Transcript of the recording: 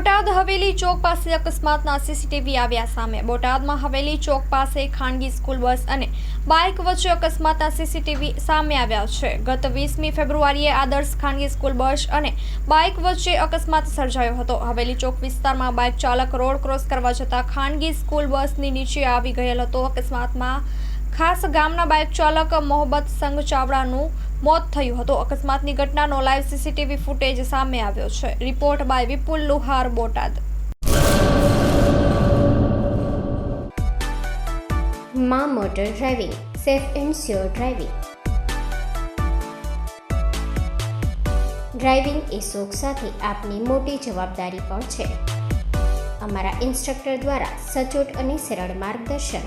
બોટાદ હવેલી ચોક પાસે અકસ્માતના સીસીટીવી આવ્યા સામે. બોટાદમાં હવેલી ચોક પાસે ખાનગી સ્કૂલ, બસ અને બાઇક વચ્ચે અકસ્માતના સીસીટીવી સામે આવ્યા છે. ગત વીસમી ફેબ્રુઆરીએ આદર્શ ખાનગી સ્કૂલ, બસ અને બાઇક વચ્ચે અકસ્માત સર્જાયો હતો. હવેલી ચોક વિસ્તારમાં બાઇક ચાલક રોડ ક્રોસ કરવા જતાં ખાનગી સ્કૂલ, બસની નીચે આવી ગયેલ હતો. અકસ્માતમાં ખાસ ગામના બાઇક ચાલક મોહબ્બત સંઘ ચાવડાનું મોત થયું હતું. અકસ્માતની ઘટનાનો લાઈવ સીસીટીવી ફૂટેજ સામે આવ્યો છે. Report by Vipul Luhar, Botad. મા motor driving, safe and sure driving. Driving એ શોખ સાથે આપની મોટી જવાબદારી પણ છે. અમારા ઇન્સ્ટ્રક્ટર દ્વારા સચોટ અને સરળ માર્ગદર્શન.